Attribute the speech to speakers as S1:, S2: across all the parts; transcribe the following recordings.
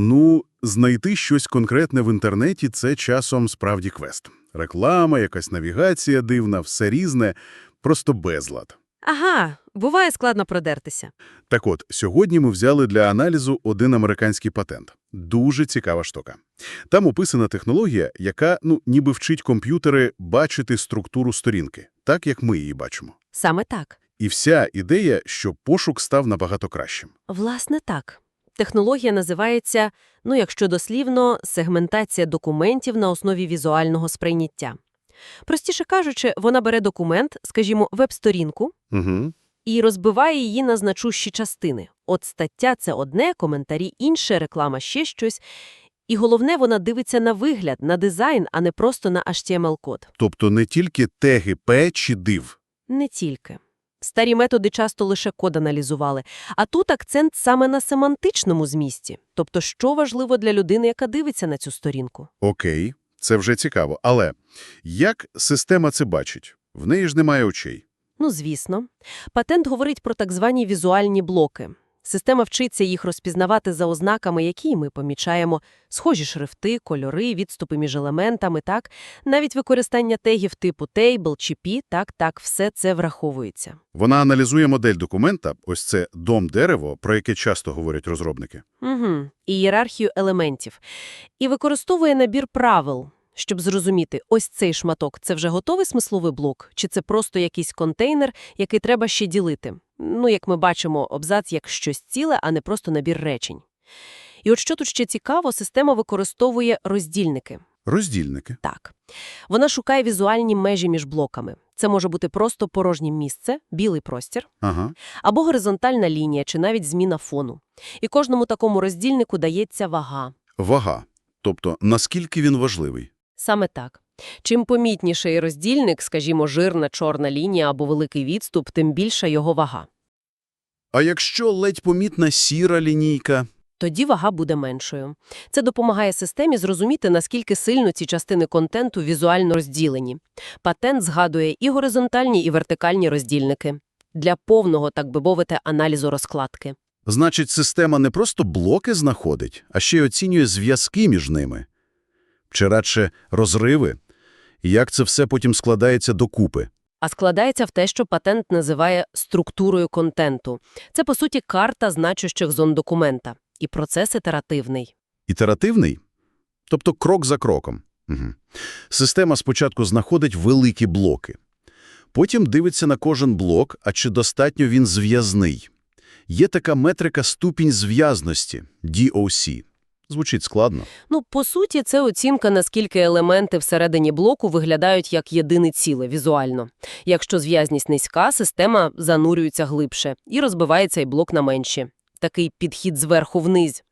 S1: Ну, знайти щось конкретне в інтернеті – це часом справді квест. Реклама, якась навігація дивна, все різне, просто безлад.
S2: Ага, буває складно продертися.
S1: Так от, сьогодні ми взяли для аналізу один американський патент. Дуже цікава штука. Там описана технологія, яка, ну, ніби вчить комп'ютери бачити структуру сторінки, так, як ми її бачимо.
S2: Саме так.
S1: І вся ідея, що пошук став набагато кращим.
S2: Власне так. Технологія називається, ну якщо дослівно, сегментація документів на основі візуального сприйняття. Простіше кажучи, вона бере документ, скажімо, веб-сторінку,
S1: Угу.
S2: і розбиває її на значущі частини. От стаття – це одне, коментарі – інше, реклама – ще щось. І головне, вона дивиться на вигляд, на дизайн, а не просто на HTML-код.
S1: Тобто не тільки теги П чи див.
S2: Не тільки. Старі методи часто лише код аналізували, а тут акцент саме на семантичному змісті. Тобто, що важливо для людини, яка дивиться на цю сторінку.
S1: Окей, це вже цікаво. Але як система це бачить? В неї ж немає очей.
S2: Ну, звісно. Патент говорить про так звані візуальні блоки. Система вчиться їх розпізнавати за ознаками, які ми помічаємо. Схожі шрифти, кольори, відступи між елементами, так? Навіть використання тегів типу table чи p, так, так, все це враховується.
S1: Вона аналізує модель документа, ось це дом-дерево, про яке часто говорять розробники.
S2: Угу. І ієрархію елементів. І використовує набір правил, щоб зрозуміти, ось цей шматок – це вже готовий смисловий блок, чи це просто якийсь контейнер, який треба ще ділити. Ну, як ми бачимо, абзац як щось ціле, а не просто набір речень. І от що тут ще цікаво, система використовує роздільники.
S1: Роздільники.
S2: Так. Вона шукає візуальні межі між блоками. Це може бути просто порожнє місце, білий простір,
S1: Ага.
S2: або горизонтальна лінія, чи навіть зміна фону. І кожному такому роздільнику дається вага.
S1: Вага. Тобто, наскільки він важливий?
S2: Саме так. Чим помітніший роздільник, скажімо, жирна чорна лінія або великий відступ, тим більша його вага.
S1: А якщо ледь помітна сіра лінійка?
S2: Тоді вага буде меншою. Це допомагає системі зрозуміти, наскільки сильно ці частини контенту візуально розділені. Патент згадує і горизонтальні, і вертикальні роздільники. Для повного, так би мовити, аналізу розкладки.
S1: Значить, система не просто блоки знаходить, а ще й оцінює зв'язки між ними. Чи радше розриви? І як це все потім складається докупи?
S2: А складається в те, що патент називає структурою контенту. Це, по суті, карта значущих зон документа. І процес ітеративний.
S1: Ітеративний? Тобто крок за кроком. Угу. Система спочатку знаходить великі блоки. Потім дивиться на кожен блок, а чи достатньо він зв'язний. Є така метрика ступінь зв'язності – DOC. Звучить складно.
S2: Ну, по суті, це оцінка, наскільки елементи всередині блоку виглядають як єдине ціле візуально. Якщо зв'язність низька, система занурюється глибше і розбиває цей блок на менші. Такий підхід зверху вниз.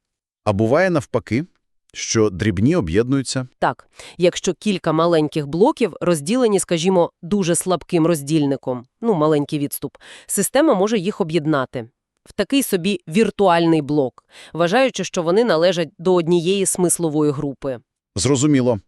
S1: А буває навпаки, що дрібні об'єднуються.
S2: Так, якщо кілька маленьких блоків розділені, скажімо, дуже слабким роздільником, ну, маленький відступ, система може їх об'єднати в такий собі віртуальний блок, вважаючи, що вони належать до однієї смислової групи.
S1: Зрозуміло.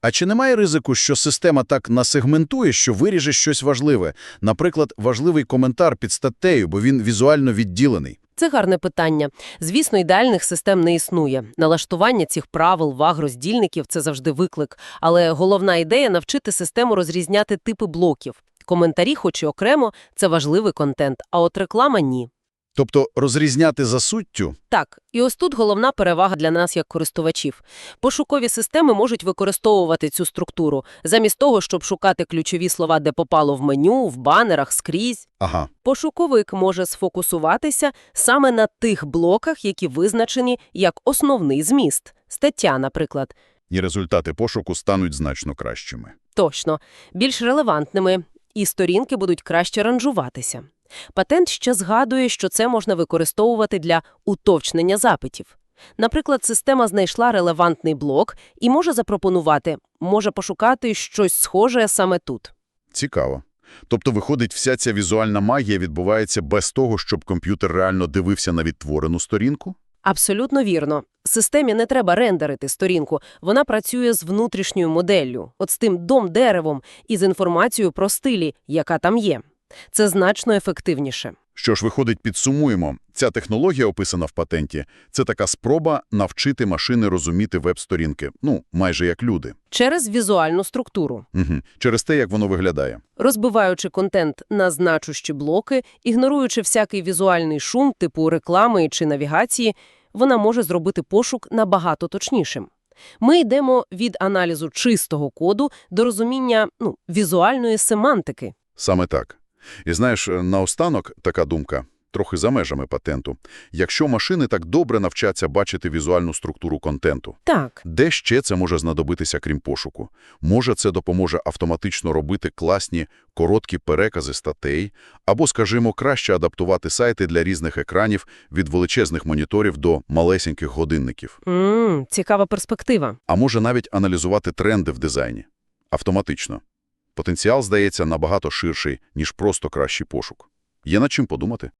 S1: А чи немає ризику, що система так насегментує, що виріже щось важливе? Наприклад, важливий коментар під статтею, бо він візуально відділений.
S2: Це гарне питання. Звісно, ідеальних систем не існує. Налаштування цих правил, ваг, роздільників – це завжди виклик. Але головна ідея – навчити систему розрізняти типи блоків. Коментарі, хоч і окремо, це важливий контент, а от реклама – ні.
S1: Тобто розрізняти за суттю
S2: Так, і ось тут головна перевага для нас як користувачів. Пошукові системи можуть використовувати цю структуру, замість того, щоб шукати ключові слова, де попало в меню, в банерах, скрізь.
S1: Ага.
S2: Пошуковик може сфокусуватися саме на тих блоках, які визначені як основний зміст. Стаття, наприклад.
S1: І результати пошуку стануть значно кращими.
S2: Точно, більш релевантними, і сторінки будуть краще ранжуватися. Патент ще згадує, що це можна використовувати для уточнення запитів. Наприклад, система знайшла релевантний блок і може запропонувати, може пошукати щось схоже саме тут.
S1: Цікаво. Тобто, виходить, вся ця візуальна магія відбувається без того, щоб комп'ютер реально дивився на відтворену сторінку?
S2: Абсолютно вірно. Системі не треба рендерити сторінку, вона працює з внутрішньою моделлю, от з тим дом-деревом і з інформацією про стилі, яка там є. Це значно ефективніше.
S1: Що ж, виходить, підсумуємо. Ця технологія, описана в патенті, це така спроба навчити машини розуміти веб-сторінки. Ну, майже як люди.
S2: Через візуальну структуру.
S1: Угу. Через те, як воно виглядає.
S2: Розбиваючи контент на значущі блоки, ігноруючи всякий візуальний шум типу реклами чи навігації, вона може зробити пошук набагато точнішим. Ми йдемо від аналізу чистого коду до розуміння ну, візуальної семантики.
S1: Саме так. І знаєш, наостанок така думка, трохи за межами патенту. Якщо машини так добре навчаться бачити візуальну структуру контенту,
S2: Так,
S1: де ще це може знадобитися, крім пошуку? Може, це допоможе автоматично робити класні, короткі перекази статей, або, скажімо, краще адаптувати сайти для різних екранів від величезних моніторів до малесеньких годинників.
S2: М, цікава перспектива.
S1: А може навіть аналізувати тренди в дизайні. Автоматично. Потенціал, здається, набагато ширший, ніж просто кращий пошук. Є над чим подумати.